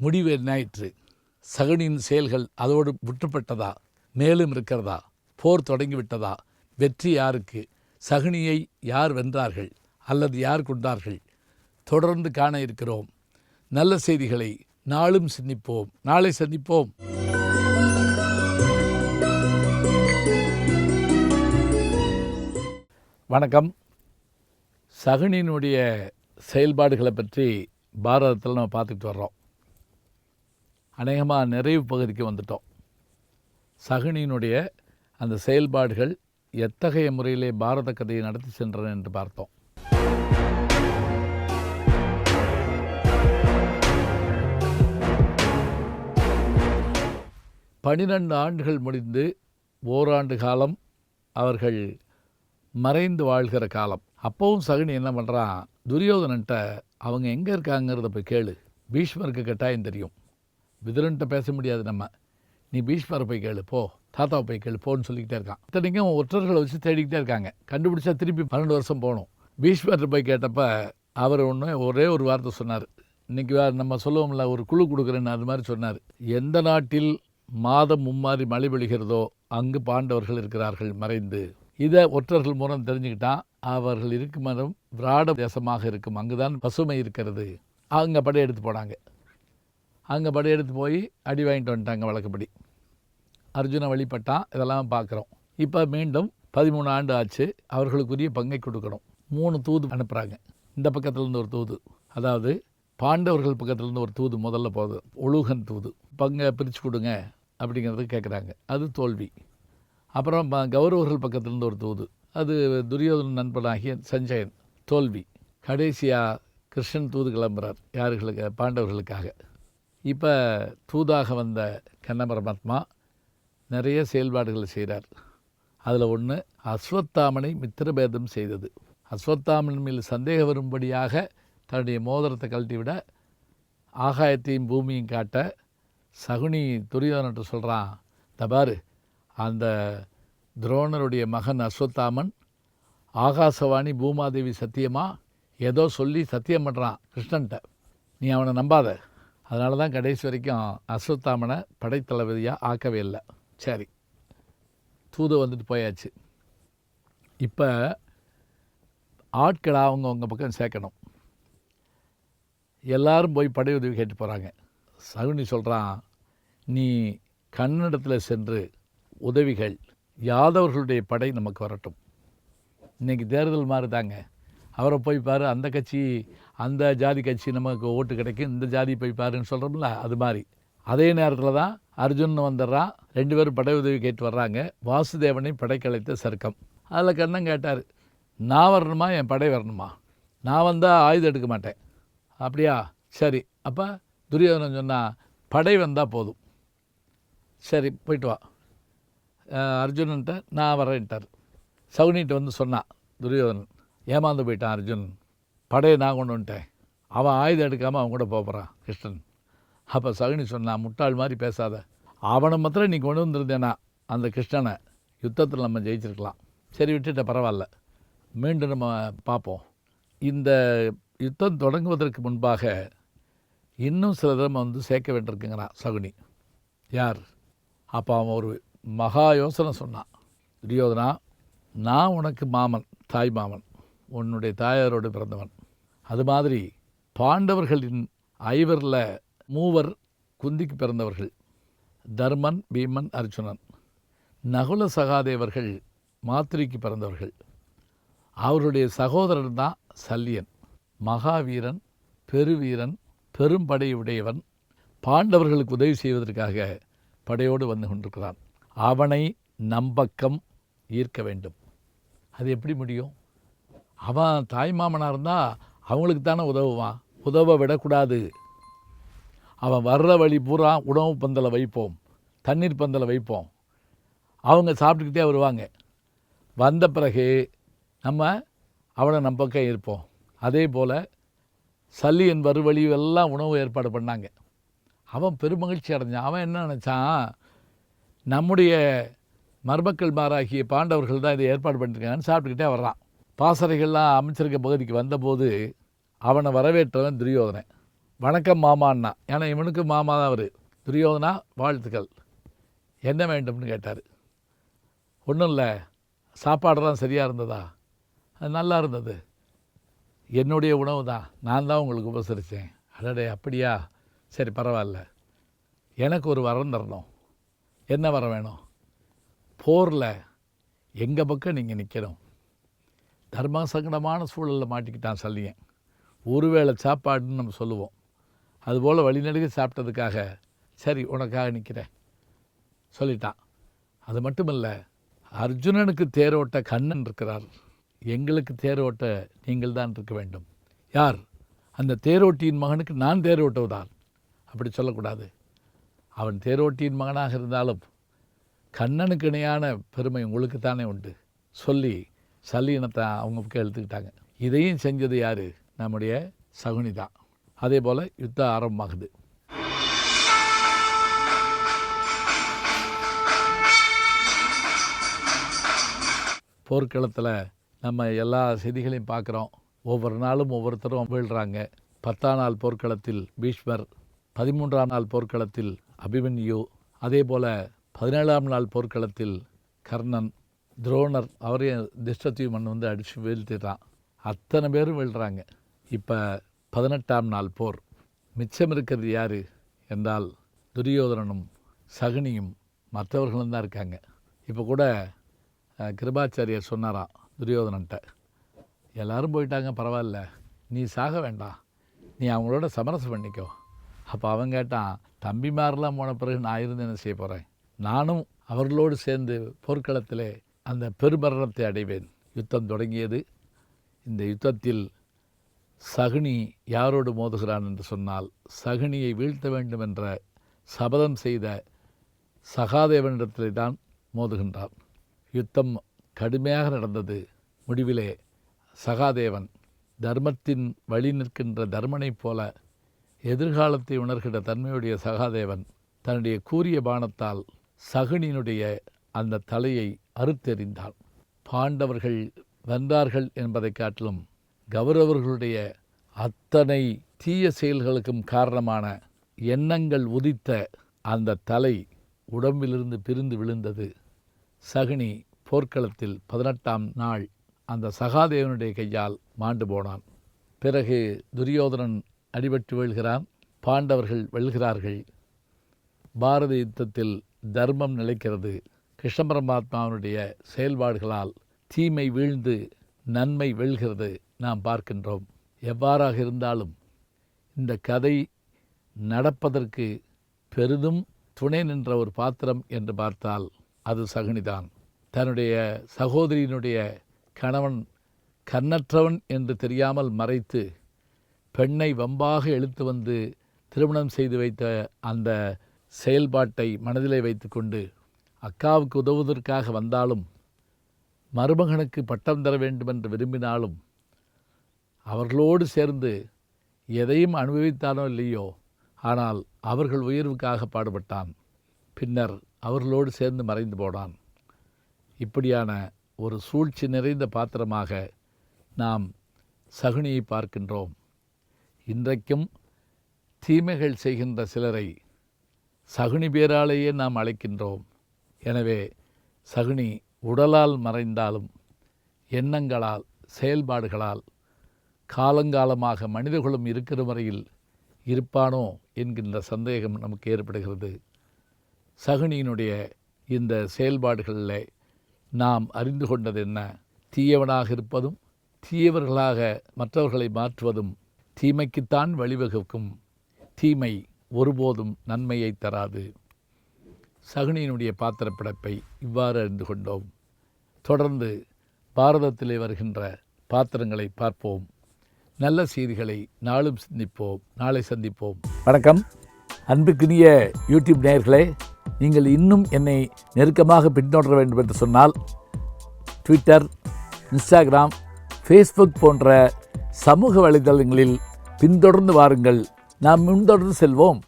முடிவு என்னாயிற்று சகுனியின் செயல்கள் அதோடு விட்டுப்பட்டதா? மேலும் இருக்கிறதா? போர் தொடங்கிவிட்டதா? வெற்றி யாருக்கு? சகுனியை யார் வென்றார்கள்? அல்லது யார் கொண்டார்கள்? தொடர்ந்து காண இருக்கிறோம். நல்ல செய்திகளை நாளும் சிந்திப்போம். நாளை சந்திப்போம். வணக்கம். சகுனியினுடைய செயல்பாடுகளை பற்றி பாரதத்தில் நம்ம பார்த்துக்கிட்டு வர்றோம். அநேகமாக நிறைவு பகுதிக்கு வந்துட்டோம். சகுனியினுடைய அந்த செயல்பாடுகள் எத்தகைய முறையிலே பாரத கதையை நடத்தி சென்றன என்று பார்த்தோம். பனிரெண்டு ஆண்டுகள் முடிந்து ஓராண்டு காலம் அவர்கள் மறைந்து வாழ்கிற காலம். அப்போவும் சகுனி என்ன பண்ணுறான் துரியோதனன்ட்ட அவங்க எங்கே இருக்காங்கிறத போய் கேளு. பீஷ்மருக்கு கட்டாயம் தெரியும். விதுரன்ட்ட பேச முடியாது நம்ம. நீ பீஷ்மரை போய் கேளு போ. தாத்தாவை போய் கேளு போன்னு சொல்லிக்கிட்டே இருக்கான். இத்தனைக்கும் ஒற்றர்களை வச்சு தேடிக்கிட்டே இருக்காங்க. கண்டுபிடிச்சா திருப்பி பன்னெண்டு வருஷம் போகணும். பீஷ்மர் போய் கேட்டப்ப அவர் ஒன்று ஒரே ஒரு வார்த்தை சொன்னார். இன்றைக்கி நம்ம சொல்லுவோம்ல ஒரு குழு கொடுக்குறேன்னு அது மாதிரி சொன்னார். எந்த நாட்டில் மாதம் மும்மாறி மழை பொழிகிறதோ அங்கு பாண்டவர்கள் இருக்கிறார்கள் மறைந்து. இதை ஒற்றர்கள் மூலம் தெரிஞ்சுக்கிட்டான். அவர்கள் இருக்கும் மரம் விராட தேசமாக இருக்கும். அங்குதான் பசுமை இருக்கிறது. அங்கே படையெடுத்து போனாங்க. அங்கே படையெடுத்து போய் அடி வாங்கிட்டு வந்துட்டாங்க வழக்கப்படி. அர்ஜுன வழிபட்டான் இதெல்லாம் பார்க்குறோம் இப்போ மீண்டும் பதிமூணு ஆண்டு ஆச்சு. அவர்களுக்குரிய பங்கை கொடுக்கணும். மூணு தூது அனுப்புகிறாங்க இந்த பக்கத்துலேருந்து ஒரு தூது. அதாவது பாண்டவர்கள் பக்கத்துலேருந்து ஒரு தூது முதல்ல போகுது. ஒழுகன் தூது. பங்கை பிரித்து கொடுங்க அப்படிங்கிறது கேட்குறாங்க அது தோல்வி. அப்புறம் ப- கௌரவர்கள் பக்கத்துலேருந்து ஒரு தூது. அது துரியோதன நண்பனாகிய சஞ்சயன். தோல்வி. கடைசியாக கிருஷ்ணன் தூது கிளம்புறார். யார்களுக்கு? பாண்டவர்களுக்காக. இப்போ தூதாக வந்த கண்ணபரமாத்மா நிறைய செயல்பாடுகளை செய்கிறார் அதில் ஒன்று அஸ்வத்தாமனை மித்திரபேதம் செய்தது. அஸ்வத்தாமன் மேல் சந்தேகம் வரும்படியாக தன்னுடைய மோதிரத்தை கழட்டி விட ஆகாயத்தையும் பூமியும் காட்ட சகுனி துரியோதனன்ட்ட சொல்கிறான் தபாரு அந்த துரோணருடைய மகன் அஸ்வத்தாமன் ஆகாசவாணி பூமாதேவி சத்தியமா? ஏதோ சொல்லி சத்தியம் பண்ணுறான் கிருஷ்ணன்ட்ட. நீ அவனை நம்பாத. அதனால தான் கடைசி வரைக்கும் அஸ்வத்தாமனை படைத்தளபதியாக ஆக்கவே இல்லை. சரி. தூது வந்துட்டு போயாச்சு. இப்போ ஆட்களை அவங்க அவங்க பக்கம் சேர்க்கணும். எல்லாரும் போய் படை உதவி கேட்டு போகிறாங்க சகுனி சொல்கிறான் நீ கன்னடத்தில் சென்று உதவிகள் யாதவர்களுடைய படை நமக்கு வரட்டும். இன்றைக்கி தேர்தல் மாறுதாங்க. அவரை போய் பாரு அந்த கட்சி அந்த ஜாதி கட்சி நமக்கு ஓட்டு கிடைக்கும் இந்த ஜாதி போய் பாருன்னு சொல்கிறோம்ல அது மாதிரி. அதே நேரத்தில் தான் அர்ஜுன் வந்துடுறான் ரெண்டு பேரும் படை உதவி கேட்டு வர்றாங்க வாசுதேவனை படைக்கலைத்த சர்க்கம். அதில் கண்ணன் கேட்டார் நான் வரணுமா? என் படை வரணுமா? நான் வந்தால் ஆயுதம் எடுக்க மாட்டேன். அப்படியா? சரி. அப்போ துரியோதனன் சொன்னால் படை வந்தால் போதும். சரி போயிட்டு வா. அர்ஜுனன்ட்ட நான் வரேன்ட்டார். சவுனிட்டு வந்து சொன்னான் துரியோதனன் ஏமாந்து போயிட்டான் அர்ஜுன். படையை நான் கொண்டு வந்துட்டேன். அவன் ஆயுதம் எடுக்காமல் அவன் கூட போக போகிறான் கிருஷ்ணன். அப்போ சகுனி சொன்னான் முட்டாள் மாதிரி பேசாத. அவனை மாத்திரம் நீ கொண்டு வந்திருந்தேனா அந்த கிருஷ்ணனை யுத்தத்தில் நம்ம ஜெயிச்சிருக்கலாம். சரி விட்டுட்ட பரவாயில்ல. மீண்டும் நம்ம பார்ப்போம். இந்த யுத்தம் தொடங்குவதற்கு முன்பாக இன்னும் சில தரம் வந்து சேர்க்க வேண்டியிருக்குங்கிறான் சகுனி. யார்? அப்போ அவன் ஒரு மகா யோசனை சொன்னான். துரியோதனா நான் உனக்கு மாமன் தாய் மாமன். உன்னுடைய தாயாரோடு பிறந்தவன். அது மாதிரி பாண்டவர்களின் ஐவரில் மூவர் குந்திக்கு பிறந்தவர்கள். தர்மன் பீமன் அர்ஜுனன். நகுல சகாதேவர்கள் மாத்திரிக்கு பிறந்தவர்கள். அவருடைய சகோதரன் தான் சல்லியன். மகாவீரன் பெருவீரன் பெரும்படையுடையவன் பாண்டவர்களுக்கு உதவி செய்வதற்காக படையோடு வந்து கொண்டிருக்கிறான். அவனை நம்பக்கம் ஈர்க்க வேண்டும். அது எப்படி முடியும்? அவன் தாய்மாமனாக இருந்தால் அவங்களுக்கு தானே உதவுவான். உதவ விடக்கூடாது. அவன் வர்ற வழி பூரா உணவு பந்தலை வைப்போம். தண்ணீர் பந்தலை வைப்போம். அவங்க சாப்பிட்டுக்கிட்டே வருவாங்க. வந்த பிறகு நம்ம அவனை நம்ம பக்கம் இருப்போம் அதே போல் சல்லியின் வறுவழி எல்லாம் உணவு ஏற்பாடு பண்ணாங்க. அவன் பெருமகிழ்ச்சி அடைஞ்சான். அவன் என்ன நினச்சான்? நம்முடைய மருமக்கள் மாராகிய பாண்டவர்கள் தான் இதை ஏற்பாடு பண்ணியிருக்காங்கன்னு சாப்பிட்டுக்கிட்டே வர்றான். பாசறைகள்லாம் அமைச்சிருக்க பகுதிக்கு வந்தபோது அவனை வரவேற்றவன் துரியோதனை வணக்கம் மாமான்னா. ஏன்னா இவனுக்கு மாமா தான் அவர். துரியோதனா வாழ்த்துக்கள். என்ன வேண்டும்னு கேட்டார். ஒன்றும் இல்லை. சாப்பாடெல்லாம் சரியாக இருந்ததா? அது நல்லா இருந்தது. என்னுடைய உணவு தான். நான் தான் உங்களுக்கு உபசரித்தேன் அடடே அப்படியா? சரி பரவாயில்ல. எனக்கு ஒரு வரம் தரணும். என்ன வரம் வேணும்? போரில் எங்கள் பக்கம் நீங்கள் நிற்கணும் தர்ம சங்கடமான சூழலில் மாட்டிக்கிட்டான் சல்லியன். ஒருவேளை சாப்பாடுன்னு நம்ம சொல்லுவோம். அதுபோல் வழிநடுக சாப்பிட்டதுக்காக சரி உனக்காக நிற்கிறேன் சொல்லிட்டான். அது மட்டும் இல்லை அர்ஜுனனுக்கு தேரோட்ட கண்ணன் இருக்கிறார். எங்களுக்கு தேரோட்ட நீங்கள் தான் இருக்க வேண்டும். யார்? அந்த தேரோட்டியின் மகனுக்கு நான் தேரோட்டுவதால். அப்படி சொல்லக்கூடாது. அவன் தேரோட்டியின் மகனாக இருந்தாலும் கண்ணனுக்கு இணையான பெருமை உங்களுக்கு தானே உண்டு. சொல்லி சல்லீனத்தை அவங்க பக்கம் எடுத்துக்கிட்டாங்க. இதையும் செஞ்சது யார்? நம்முடைய சகுனி தான். அதே போல் யுத்தம் ஆரம்பமாகுது. போர்க்களத்தில் நம்ம எல்லா செய்திகளையும் பார்க்குறோம். ஒவ்வொரு நாளும் ஒவ்வொருத்தரும் வீழ்கிறாங்க பத்தாம் நாள் போர்க்களத்தில் பீஷ்மர் பதிமூன்றாம் நாள் போர்க்களத்தில் அபிமன்யு அதே போல் பதினேழாம் நாள் போர்க்களத்தில் கர்ணன் துரோணர் அவரையும் திஷ்டத்யுமன் வந்து அடித்து வீழ்த்திட்டான் அத்தனை பேரும் வீழ்கிறாங்க இப்போ பதினெட்டாம் நாள் போர். மிச்சம் இருக்கிறது யார்? என்றால் துரியோதனனும் சகுனியும். மற்றவர்களும் தான் இருக்காங்க. இப்போ கூட கிருபாச்சாரியர் சொன்னாராம் துரியோதனன்ட்ட எல்லோரும் போயிட்டாங்க பரவாயில்ல. நீ சாக வேண்டாம். நீ அவங்களோட சமரசம் பண்ணிக்கோ. அப்போ அவன் கேட்டான் தம்பிமாரெலாம் போன பிறகு நான் இருந்து என்ன செய்ய போகிறேன் நானும் அவர்களோடு சேர்ந்து போர்க்களத்திலே அந்த பெருமரணத்தை அடைவேன். யுத்தம் தொடங்கியது. இந்த யுத்தத்தில் சகுனி யாரோடு மோதுகிறான் என்று சொன்னால் சகுனியை வீழ்த்த வேண்டும் என்ற சபதம் செய்த சகாதேவனிடத்திலே தான் மோதுகின்றான். யுத்தம் கடுமையாக நடந்தது. முடிவிலே சகாதேவன் தர்மத்தின் வழி நிற்கின்ற தர்மனைப் போல எதிர்காலத்தை உணர்கிற தன்மையுடைய சகாதேவன் தன்னுடைய கூரிய பானத்தால் சகுனியினுடைய அந்த தலையை அறுத்தெறிந்தான் பாண்டவர்கள் வென்றார்கள் என்பதைக் காட்டிலும் கௌரவர்களுடைய அத்தனை தீய செயல்களுக்கும் காரணமான எண்ணங்கள் உதித்த அந்த தலை உடம்பிலிருந்து பிரிந்து விழுந்தது. சகுனி போர்க்களத்தில் பதினெட்டாம் நாள் அந்த சகாதேவனுடைய கையால் மாண்டு போனான். பிறகு துரியோதனன் அடிபட்டு வீழ்கிறான். பாண்டவர்கள் வெல்கிறார்கள். பாரத யுத்தத்தில் தர்மம் நிலைக்கிறது. கிருஷ்ண பரமாத்மாவினுடைய செயல்பாடுகளால் தீமை வீழ்ந்து நன்மை வெல்கிறது நாம் பார்க்கின்றோம். எவ்வாறாக இருந்தாலும் இந்த கதை நடப்பதற்கு பெரிதும் துணை நின்ற ஒரு பாத்திரம் என்று பார்த்தால் அது சகுனிதான். தன்னுடைய சகோதரியினுடைய கணவன் கண்ணற்றவன் என்று தெரியாமல் மறைத்து பெண்ணை வம்பாக எழுத்து வந்து திருமணம் செய்து வைத்த அந்த செயல்பாட்டை மனதிலே வைத்துக்கொண்டு அக்காவுக்கு உதவுவதற்காக வந்தாலும் மருமகனுக்கு பட்டம் தர வேண்டும் என்று விரும்பினாலும் அவர்களோடு சேர்ந்து எதையும் அனுபவித்தானோ இல்லையோ ஆனால் அவர்கள் உயர்வுக்காக பாடுபட்டான். பின்னர் அவர்களோடு சேர்ந்து மறைந்து போனான். இப்படியான ஒரு சூழ்ச்சி நிறைந்த பாத்திரமாக நாம் சகுனியை பார்க்கின்றோம். இன்றைக்கும் தீமைகள் செய்கின்ற சிலரை சகுனி பேராலேயே நாம் அழைக்கின்றோம். எனவே சகுனி உடலால் மறைந்தாலும் எண்ணங்களால் செயல்பாடுகளால் காலங்காலமாக மனிதகுலம் இருக்கிற வரையில் இருப்பானோ என்கின்ற சந்தேகம் நமக்கு ஏற்படுகிறது. சகுனியினுடைய இந்த செயல்பாடுகளில் நாம் அறிந்து கொண்டது என்ன? தீயவனாக இருப்பதும் தீயவர்களாக மற்றவர்களை மாற்றுவதும் தீமைக்குத்தான் வழிவகுக்கும். தீமை ஒருபோதும் நன்மையை தராது. சகுனியினுடைய பாத்திரப்படைப்பை இவ்வாறு அறிந்து கொண்டோம். தொடர்ந்து பாரதத்திலே வருகின்ற பாத்திரங்களை பார்ப்போம். நல்ல செய்திகளை நாளும் சிந்திப்போம் நாளை சந்திப்போம். வணக்கம். அன்புக்குரிய யூடியூப் நேயர்களே நீங்கள் இன்னும் என்னை நெருக்கமாக பின்தொடர வேண்டும் என்று சொன்னால் ட்விட்டர் இன்ஸ்டாகிராம் ஃபேஸ்புக் போன்ற சமூக வலைதளங்களில் பின்தொடர்ந்து வாருங்கள். நாம் முன்தொடர்ந்து செல்வோம்.